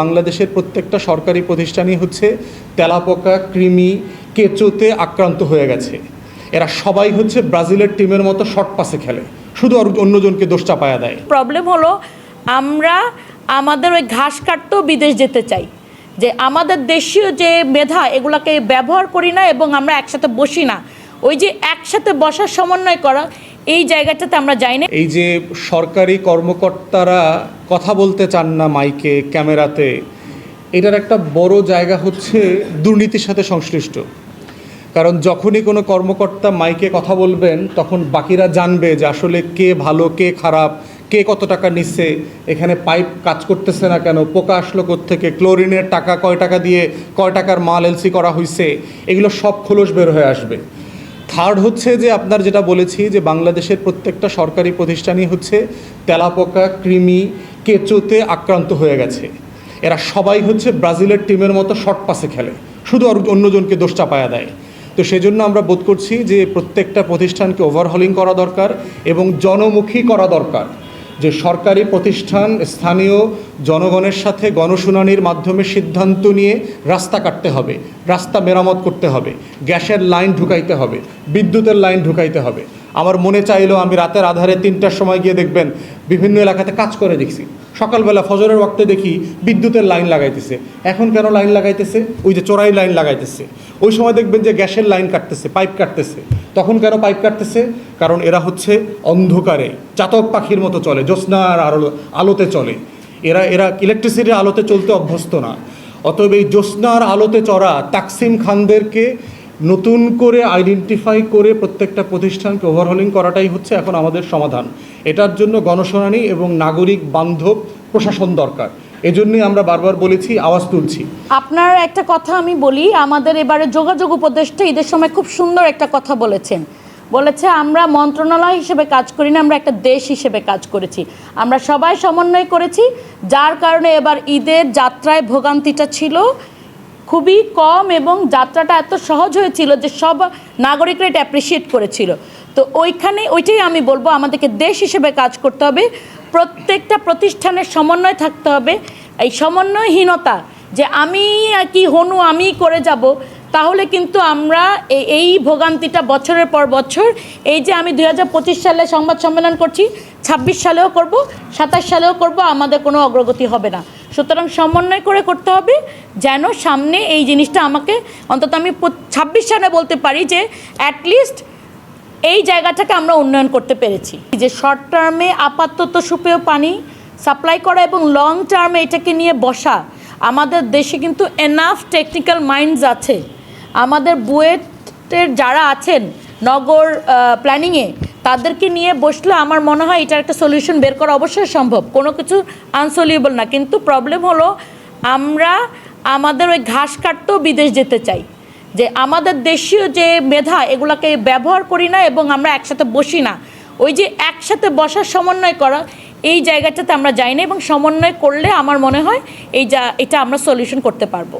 বাংলাদেশের প্রত্যেকটা সরকারি প্রতিষ্ঠানই হচ্ছে তেলাপোকা, কৃমি, কেঁচোতে আক্রান্ত হয়ে গেছে। এরা সবাই হচ্ছে ব্রাজিলের টিমের মতো শর্ট পাসে খেলে। শুধু আর অন্যজনকে দোষ চাপায়া দেয়। প্রবলেম হলো, আমরা আমাদের ওই ঘাস কাটতেও বিদেশ যেতে চাই। যে আমাদের দেশীয় যে মেধা, এগুলাকে ব্যবহার করি না এবং আমরা একসাথে বসি না। ওই যে একসাথে বসার সমন্বয় করা এই জায়গাটাতে আমরা যাই না এই যে সরকারি কর্মকর্তারা কথা বলতে চান না মাইকে, ক্যামেরাতে, এটার একটা বড় জায়গা হচ্ছে দুর্নীতির সাথে সংশ্লিষ্ট। কারণ যখনই কোনো কর্মকর্তা মাইকে কথা বলবেন, তখন বাকিরা জানবে যে আসলে কে ভালো, কে খারাপ, কে কত টাকা নিচ্ছে, এখানে পাইপ কাজ করতেছে না কেন, পোকা আসলো থেকে ক্লোরিনের টাকা কয় টাকা দিয়ে, কয় টাকার মাল এলসি করা হয়েছে এগুলো সব খোলস বের হয়ে আসবে। থার্ড হচ্ছে যে আপনার যেটা বলেছি যে বাংলাদেশের প্রত্যেকটা সরকারি প্রতিষ্ঠানই হচ্ছে তেলাপোকা, কৃমি, কেঁচোতে আক্রান্ত হয়ে গেছে। এরা সবাই হচ্ছে ব্রাজিলের টিমের মতো শর্ট পাসে খেলে। শুধু আর অন্যজনকে দোষ চাপায়া দেয়। তো সেজন্য আমরা বোধ করছি যে প্রত্যেকটা প্রতিষ্ঠানকে ওভারহলিং করা দরকার এবং জনমুখী করা দরকার। যে সরকারি প্রতিষ্ঠান, স্থানীয় জনগণের সাথে গণশুনানির মাধ্যমে সিদ্ধান্ত নিয়ে রাস্তা কাটতে হবে, রাস্তা মেরামত করতে হবে, গ্যাসের লাইন ঢুকাইতে হবে, বিদ্যুতের লাইন ঢুকাইতে হবে। আমার মনে চাইলো আমি রাতের আধারে তিনটার সময় গিয়ে দেখবেন বিভিন্ন এলাকাতে কাজ করে দেখছি। সকালবেলা ফজরের ওয়াক্তে দেখি বিদ্যুতের লাইন লাগাইতেছে। এখন কেন লাইন লাগাইতেছে? ওই যে চোরাই লাইন লাগাইতেছে। ওই সময় দেখবেন যে গ্যাসের লাইন কাটতেছে, পাইপ কাটতেছে। তখন কেন পাইপ কাটতেছে, কারণ এরা হচ্ছে অন্ধকারে, চাতক পাখির মতো চলে, জ্যোৎস্নার আলো আলোতে চলে। এরা এরা ইলেকট্রিসিটির আলোতে চলতে অভ্যস্ত না। অতএব এই জ্যোৎস্নার আলোতে চড়া তাকসিম খানদেরকে নতুন করে আইডেন্টিফাই করে প্রত্যেকটা প্রতিষ্ঠানকে ওভারহলিং করাটাই হচ্ছে এখন আমাদের সমাধান। এটার জন্য গণশুনানি এবং নাগরিক বান্ধব প্রশাসন দরকার। এজন্যই আমরা বারবার বলেছি, আওয়াজ তুলছি। আপনার একটা কথা আমি বলি, আমাদের এবারে যোগাযোগ উপদেষ্টা ঈদের সময় খুব সুন্দর একটা কথা বলেছেন। বলেছে, আমরা মন্ত্রণালয় হিসেবে কাজ করি না, আমরা একটা দেশ হিসেবে কাজ করেছি। আমরা সবাই সমন্বয় করেছি, যার কারণে এবার ঈদের যাত্রায় ভোগান্তিটা ছিল। খুবই কম এবং যাত্রাটা এত সহজ হয়েছিল যে সব নাগরিকরা এটা অ্যাপ্রিসিয়েট করেছিল। তো ওইখানে ওইটাই আমি বলব, আমাদেরকে দেশ হিসেবে কাজ করতে হবে, প্রত্যেকটা প্রতিষ্ঠানের সমন্বয় থাকতে হবে। এই সমন্বয়হীনতা, যে আমি আর কি হনু, আমি করে যাব, তাহলে কিন্তু আমরা এই ভোগান্তিটা বছরের পর বছর, এই যে আমি দু হাজার পঁচিশ সালে সংবাদ সম্মেলন করছি, ছাব্বিশ সালেও করব, সাতাশ সালেও করব, আমাদের কোনো অগ্রগতি হবে না। সুতরাং সমন্বয় করে করতে হবে, যেন সামনে এই জিনিসটা আমাকে অন্তত আমি ছাব্বিশ সালে বলতে পারি যে অ্যাটলিস্ট এই জায়গাটাকে আমরা উন্নয়ন করতে পেরেছি। যে শর্ট টার্মে আপাতত সুপেয় পানি সাপ্লাই করা এবং লং টার্মে এটাকে নিয়ে বসা, আমাদের দেশে কিন্তু এনাফ টেকনিক্যাল মাইন্ডস আছে। আমাদের বুয়েটের যারা আছেন নগর প্ল্যানিংয়ে তাদেরকে নিয়ে বসলে আমার মনে হয় এটার একটা সলিউশন বের করা অবশ্যই সম্ভব। কোনো কিছু আনসলিউবল না। কিন্তু প্রবলেম হলো আমরা আমাদের ওই ঘাস কাটতেও বিদেশ যেতে চাই। যে আমাদের দেশীয় যে মেধা, এগুলাকে ব্যবহার করি না এবং আমরা একসাথে বসি না। ওই যে একসাথে বসার সমন্বয় করা, এই জায়গাটাতে আমরা যাই না এবং সমন্বয় করলে আমার মনে হয় এই যা, এটা আমরা সলিউশন করতে পারব।